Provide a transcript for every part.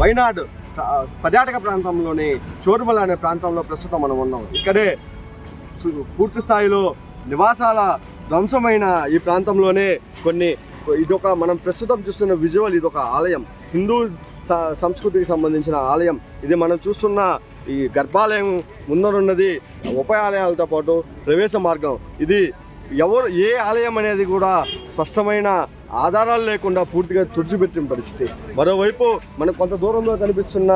వైనాడు పర్యాటక ప్రాంతంలోని చోరుమల అనే ప్రాంతంలో ప్రస్తుతం మనం ఉన్నాం. ఇక్కడే పూర్తి స్థాయిలో నివాసాల ధ్వంసమైన ఈ ప్రాంతంలోనే కొన్ని ఇదొక మనం ప్రస్తుతం చూస్తున్న విజువల్ ఇదొక ఆలయం. హిందూ సంస్కృతికి సంబంధించిన ఆలయం. ఇది మనం చూస్తున్న ఈ గర్భాలయం ముందరున్నది ఉపాయాలయాలతో పాటు ప్రవేశ మార్గం. ఇది ఎవరు ఏ ఆలయం అనేది కూడా స్పష్టమైన ఆధారాలు లేకుండా పూర్తిగా తుడిచిపెట్టిన పరిస్థితి. మరోవైపు మనకు కొంత దూరంలో కనిపిస్తున్న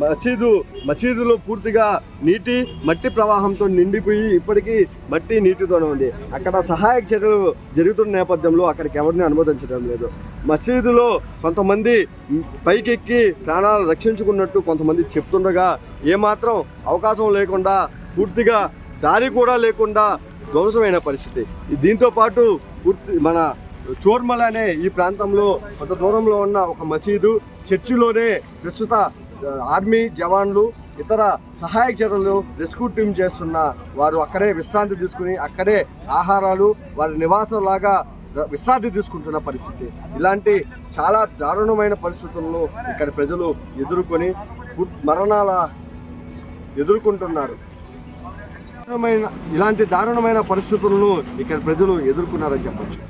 మసీదు మసీదులో పూర్తిగా నీటి మట్టి ప్రవాహంతో నిండిపోయి ఇప్పటికీ మట్టి నీటితోనే ఉంది. అక్కడ సహాయక చర్యలు జరుగుతున్న నేపథ్యంలో అక్కడికి ఎవరిని అనుమతించడం లేదు. మసీదులో కొంతమంది పైకెక్కి ప్రాణాలు రక్షించుకున్నట్టు కొంతమంది చెప్తుండగా ఏమాత్రం అవకాశం లేకుండా పూర్తిగా దారి కూడా లేకుండా ధ్వంసమైన పరిస్థితి. దీంతో పాటు మన చోర్మల్ అనే ఈ ప్రాంతంలో కొంత దూరంలో ఉన్న ఒక మసీదు చర్చిలోనే ప్రస్తుత ఆర్మీ జవాన్లు ఇతర సహాయక చర్యలు రెస్క్యూ టీం చేస్తున్న వారు అక్కడే విశ్రాంతి తీసుకుని అక్కడే ఆహారాలు వారి నివాసం లాగా విశ్రాంతి తీసుకుంటున్న పరిస్థితి. ఇలాంటి చాలా దారుణమైన పరిస్థితులను ఇక్కడ ప్రజలు ఎదుర్కొని మరణాల ఎదుర్కొంటున్నారు. ఇలాంటి దారుణమైన పరిస్థితులను ఇక్కడ ప్రజలు ఎదుర్కొన్నారని చెప్పచ్చు.